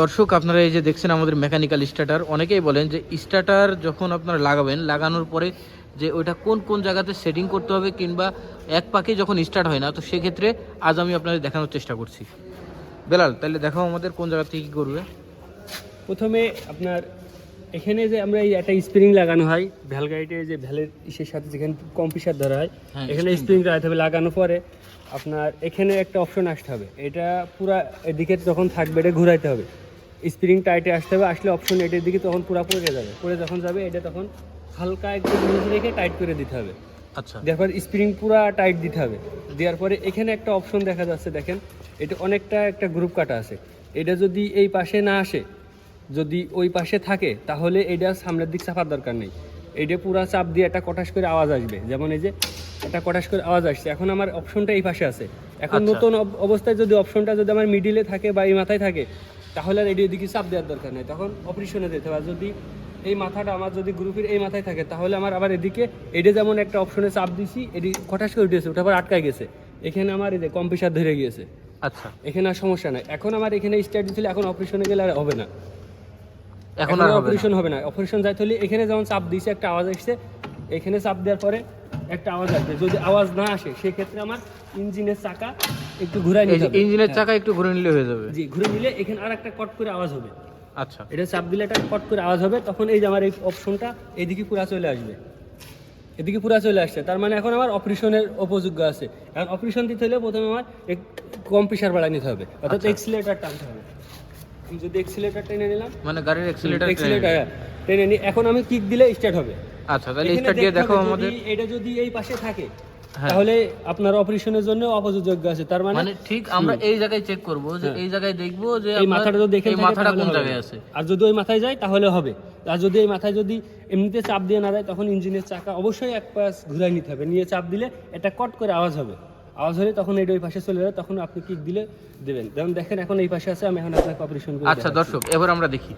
দর্শক আপনারা এই যে দেখছেন আমাদের মেকানিক্যাল স্টার্টার অনেকেই বলেন যে স্টার্টার যখন আপনারা লাগাবেন লাগানোর পরে যে ওইটা কোন কোন জায়গাতে সেটিং করতে হবে কিংবা এক পাকে যখন স্টার্ট হয় না তো সেক্ষেত্রে আজ আমি আপনাদের দেখানোর চেষ্টা করছি। বেলাল তাহলে দেখাও আমাদের কোন জায়গা থেকে কী করবে। প্রথমে আপনার এখানে যে আমরা এই একটা স্প্রিং লাগানো হয় ভ্যাল গাড়িতে যে ভ্যালের ইসের সাথে যেখানে কম্পিসার ধরা হয় হ্যাঁ, এখানে। স্প্রিং লাগাতে হবে। লাগানোর পরে আপনার এখানে একটা অপশন আসতে হবে। এটা পুরা এদিকে যখন থাকবে এটা ঘুরাইতে হবে। স্প্রিং টাইটে আসতে হবে আসলে অপশন এটার দিকে তখন পুরা পড়ে যাবে। পড়ে যখন যাবে এটা তখন হালকা একটু লুজ রেখে টাইট করে দিতে হবে। আচ্ছা। দেওয়ার স্প্রিং পুরা টাইট দিতে হবে। দেওয়ার পরে এখানে একটা অপশন দেখা যাচ্ছে দেখেন এটা অনেকটা একটা গ্রুপ কাটা আছে। এটা যদি এই পাশে না আসে যদি ওই পাশে থাকে তাহলে এটা সামনের দিক চাপার দরকার নেই। এটা পুরা চাপ দিয়ে একটা কটাশ করে আওয়াজ আসবে। যেমন এই যে একটা কটাস করে আওয়াজ আসছে। এখন আমার অপশনটা এই পাশে আছে। এখন আচ্ছা। নতুন অব- অবস্থায় যদি অপশনটা যদি আমার মিডিলে থাকে বা এই মাথায় থাকে তাহলে আর এটির দিকে চাপ দেওয়ার দরকার নেই। তখন অপারেশনে যেতে হবে। যদি এই মাথাটা আমার যদি গ্রুপের এই মাথায় থাকে তাহলে আমার আবার এদিকে এটা যেমন একটা অপশনে চাপ দিছি এটি কটাস করে উঠেছে ওটা আবার আটকায় গেছে। এখানে আমার এই যে কম্পিসার ধরে গিয়েছে। আচ্ছা। এখানে আর সমস্যা নাই। এখন আমার এখানে স্টার্ট দিয়েছিল এখন অপারেশনে গেলে আর হবে না। এখন আর অপারেশন হবে না। অপারেশন যাইতে হলে এখানে যেমন চাপ দিয়েছে একটা আওয়াজ আসছে এখানে চাপ দেওয়ার পরে একটা আওয়াজ আসবে। যদি আওয়াজ না আসে সেক্ষেত্রে আমার ইঞ্জিনের চাকা একটু নিতে হবে। ইঞ্জিনের হ্যাঁ। চাকা একটু ঘুরে নিলে হয়ে যাবে। জি ঘুরে নিলে এখানে আর একটা কট করে আওয়াজ হবে। আচ্ছা। এটা চাপ দিলে একটা কট করে আওয়াজ হবে তখন এই যে আমার এই অপশনটা এদিকে পুরা চলে আসবে। এদিকে পুরা চলে আসছে। তার মানে এখন আমার অপারেশনের উপযোগ্য আছে। এখন অপারেশন দিতে হলে প্রথমে আমার এক কম প্রেশার বাড়ায় নিতে হবে অর্থাৎ আচ্ছা। এক্সিলেটার টানতে হবে। যদি এক্সিলেটার টেনে নিলাম মানে গাড়ির এক্সিলেটার এক্সিলেটার টেনে নি এখন আমি কিক দিলে স্টার্ট হবে। আচ্ছা তাহলে স্টার্ট দিয়ে দেখো আমাদের। এটা যদি এই পাশে থাকে হ্যাঁ। তাহলে আপনার অপারেশনের জন্য অপযোগ্য আছে। তার মানে মানে ঠিক আমরা এই জায়গায় চেক করব যে এই জায়গায় দেখব যে এই মাথাটা যদি দেখে এই মাথাটা কোন জায়গায় আছে? আর যদি ওই মাথায় যায় তাহলে হবে। আর যদি এই মাথায় যদি এমনিতে চাপ দিয়ে না যায় তখন ইঞ্জিনের চাকা অবশ্যই এক পাশ ঘুরাই নিতে হবে। নিয়ে চাপ দিলে এটা কট করে আওয়াজ হবে। আওয়াজ হলে তখন এটা ওই পাশে চলে যাবে তখন আপনি কিক দিলে দেবেন। যেমন দেখেন এখন এই পাশে আছে আমি এখন আপনাকে অপারেশন করে আচ্ছা দর্শক এবার আমরা দেখি।